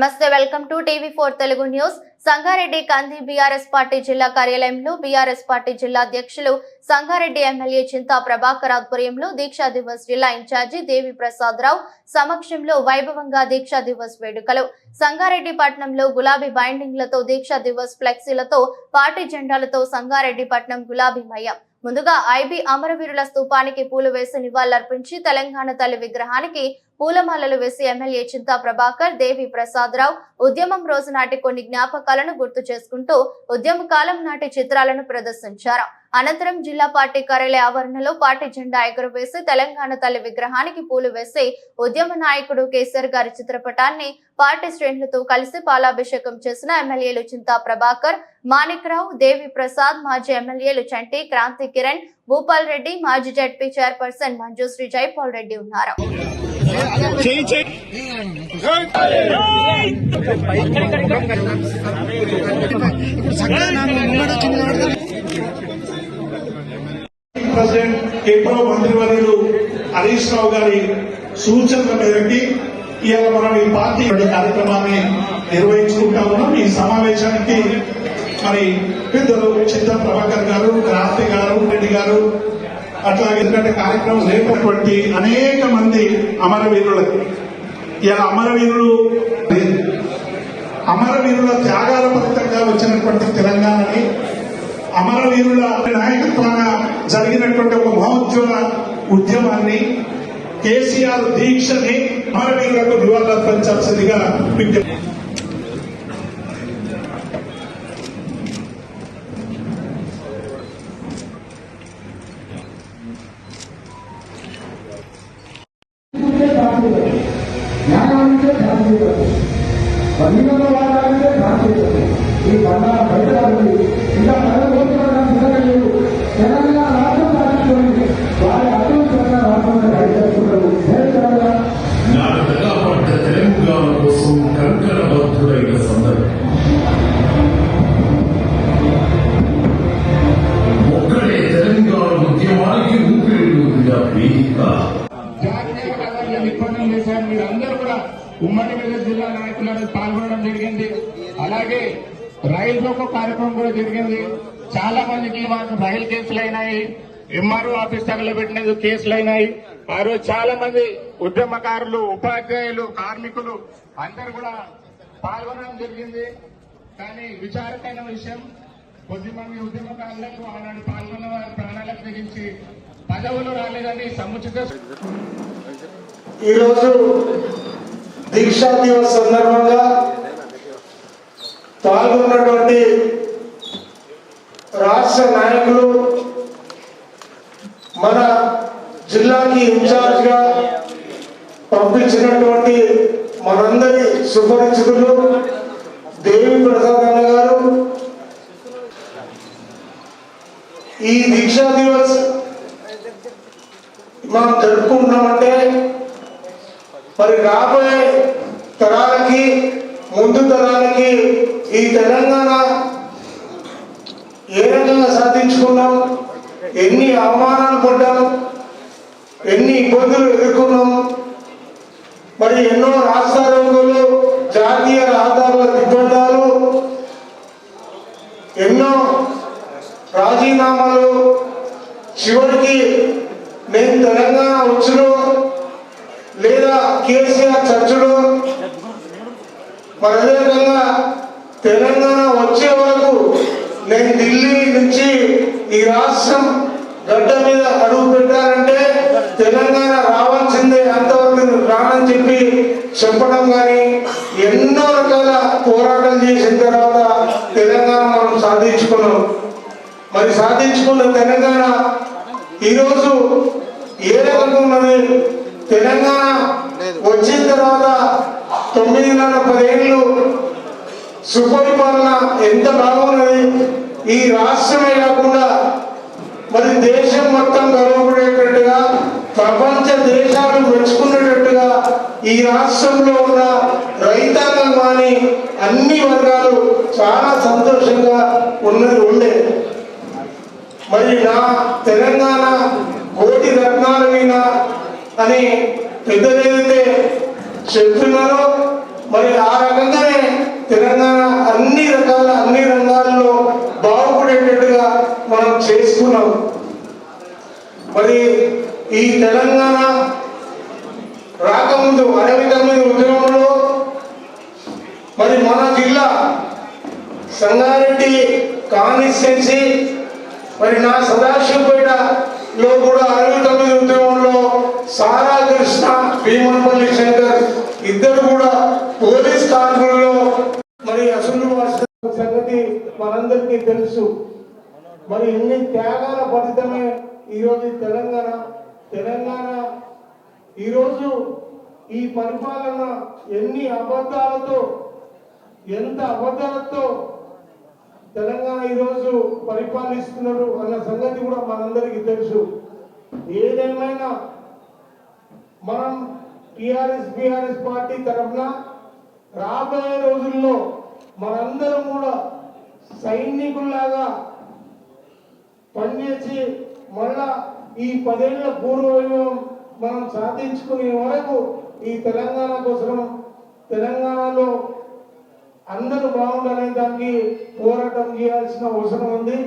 నమస్తే welcome to TV four Telugu news. Sangareddy Kandi BRS party జిల్లా కార్యాలయంలో BRS party జిల్లా అధ్యక్షులు సంగారెడ్డి ఎమ్మెల్యే చింతా ప్రభాకర్ ఆధ్వర్యంలో దీక్షా దివస్ జిల్లా ఇన్ఛార్జి దేవి ప్రసాద్ రావు సమక్షంలో వైభవంగా దీక్షా దివస్ వేడుకలు. సంగారెడ్డి పట్నంలో గులాబీ బైండింగ్లతో దీక్షా దివస్ ఫ్లెక్సీలతో పార్టీ జెండాలతో సంగారెడ్డి పట్నం గులాబీమయం ముందుగా ఐబీ అమరవీరుల స్తూపానికి పూలు వేసి నివాళులర్పించి తెలంగాణ తల్లి విగ్రహానికి పూలమాలలు వేసి ఎమ్మెల్యే చింతా ప్రభాకర్ దేవి ప్రసాద్ రావు ఉద్యమం రోజు నాటి కొన్ని జ్ఞాపకాలను గుర్తు చేసుకుంటూ ఉద్యమ కాలం నాటి చిత్రాలను ప్రదర్శించారు. అనంతరం జిల్లా పార్టీ కార్యాలయ ఆవరణలో పార్టీ జెండా ఎగురవేసి తెలంగాణ తల్లి విగ్రహానికి పూలు వేసి ఉద్యమ నాయకుడు కేసీఆర్ గారి చిత్రపటాన్ని పార్టీ శ్రేణులతో కలిసి పాలాభిషేకం చేసిన ఎమ్మెల్యేలు చింతా ప్రభాకర్ మాణిక్రావు దేవి ప్రసాద్ మాజీ ఎమ్మెల్యేలు చంటి క్రాంతి కిరణ్ భూపాల్ రెడ్డి మాజీ జడ్పీ చైర్పర్సన్ మంజుశ్రీ జైపాల్ రెడ్డి ఉన్నారు. చేయి చేయి ప్రెసిడెంట్ కేంద్ర మంత్రివర్యులు హరీష్ రావు గారి సూచనల మేరకి ఇవాళ మనం ఈ పార్టీ కార్యక్రమాన్ని నిర్వహించుకుంటా ఉన్నాం ఈ సమావేశానికి మరి పెద్దలు చింత ప్రభాకర్ గారు క్రాంతి గారు రెడ్డి గారు అట్లాగే ఎందుకంటే కార్యక్రమం లేనటువంటి అనేక మంది అమరవీరులకు ఇలా అమరవీరులు అమరవీరుల త్యాగాల ఫలితంగా వచ్చినటువంటి తెలంగాణని అమరవీరుల నాయకత్వాన జరిగినటువంటి ఒక మహోజ్వల ఉద్యమాన్ని కేసీఆర్ దీక్షని అమరవీరులకు నివాళులర్పించాల్సిందిగా విజ్ఞప్తి జ్ఞానానికే శాంతి పన్నెండు వారానికే శాంతి ఈ పండుగ బయట ఉమ్మడి మెదక్ జిల్లా నాయకులను పాల్గొనడం జరిగింది. అలాగే రైలు రోకో కార్యక్రమం కూడా జరిగింది. చాలా మందికి మాకు రైలు కేసులు అయినాయి. ఎంఆర్ఓ ఆఫీస్ తగలబెట్టినందుకు కేసులు అయినాయి. ఆ రోజు చాలా మంది ఉద్యమకారులు ఉపాధ్యాయులు కార్మికులు అందరు కూడా పాల్గొనడం జరిగింది. కానీ విచారకైన విషయం కొద్దిమంది ఉద్యమకారులకు ఆనాడు పాల్గొన్న వారి ప్రాణాలకు తెగించి పదవులు రాలేదని సముచిత ఈరోజు దీక్షా దివస్ సందర్భంగా పాల్గొన్నటువంటి రాష్ట్ర నాయకులు మన జిల్లాకి ఇన్ఛార్జ్గా పంపించినటువంటి మనందరి సుపరిచితులు దేవి ప్రసాద్ అన్న గారు. ఈ దీక్షా దివస్ మనం జరుపుకుంటున్నామంటే మరి రాబోయే తరాలకి ముందు తరాలకి ఈ తెలంగాణ ఏ రకంగా సాధించుకున్నాం? ఎన్ని అవమానాలు పడ్డాం? ఎన్ని ఇబ్బందులు ఎదుర్కొన్నాం? మరి ఎన్నో రాష్ట్రాలు జాతీయ రహదారుల దిగ్బంధాలు ఎన్నో రాజీనామాలు. చివరికి నేను తెలంగాణ వచ్చిన కేసీఆర్ చర్చలు మరి అదేవిధంగా తెలంగాణ వచ్చే వరకు నేను ఢిల్లీ నుంచి ఈ రాష్ట్రం గడ్డ మీద అడుగు పెట్టాలంటే తెలంగాణ రావాల్సిందే అంతవరకు నేను రానని చెప్పి చెప్పడం కానీ ఎన్నో రకాల పోరాటం చేసిన తర్వాత తెలంగాణ మనం సాధించుకున్నాం. మరి సాధించుకున్న తెలంగాణ ఈరోజు ఏ రకంగా ఉన్నది? తెలంగాణ వచ్చిన తర్వాత తొమ్మిదిన్నర పదేళ్ళు సుపరిపాలన ఎంత బాగున్నది? ఈ రాష్ట్రమే కాకుండా మరి దేశం మొత్తం గర్వపడేటట్టుగా ప్రపంచ దేశాలు మెచ్చుకునేటట్టుగా ఈ రాష్ట్రంలో ఉన్న రైతాంగం కానీ అన్ని వర్గాలు చాలా సంతోషంగా ఉన్నది ఉండే. మరి నా తెలంగాణ కోటి రత్నాల మీద అని పెద్దలు చెప్తున్నారో మరి ఆ రకంగానే తెలంగాణ అన్ని రకాల అన్ని రంగాల్లో బాగుపడేటట్టుగా మనం చేసుకున్నాం. మరి ఈ తెలంగాణ రాకముందు అరవై తొమ్మిది ఉద్యమంలో మరి మన జిల్లా సంగారెడ్డి కాన్స్టిట్యున్సీ మరి నా సదాశివపేటలో కూడా అరవై తొమ్మిది ఉద్యమంలో సారా కృష్ణ భీమన్పల్లి శంకర్ ఇద్దరు కూడా పోలీస్ కాన్పుల్లో మరి అసలు వాసిన సంగతి మనందరికీ తెలుసు. మరి ఎన్ని త్యాగాల ఫలితమే ఈరోజు తెలంగాణ తెలంగాణ ఈరోజు ఈ పరిపాలన ఎన్ని అబద్ధాలతో ఎంత అబద్ధాలతో తెలంగాణ ఈరోజు పరిపాలిస్తున్నారు అన్న సంగతి కూడా మనందరికీ తెలుసు. ఏదేమైనా మనం టిఆర్ఎస్ బిఆర్ఎస్ పార్టీ తరఫున రాబోయే రోజుల్లో మనందరం కూడా సైనికుల్లాగా పనిచేసి మళ్ళా ఈ పదేళ్ళ పూర్వవైభవం మనం సాధించుకునే వరకు ఈ తెలంగాణ కోసం తెలంగాణలో అందరూ బాగుండాలనే దానికి పోరాటం చేయాల్సిన అవసరం ఉంది.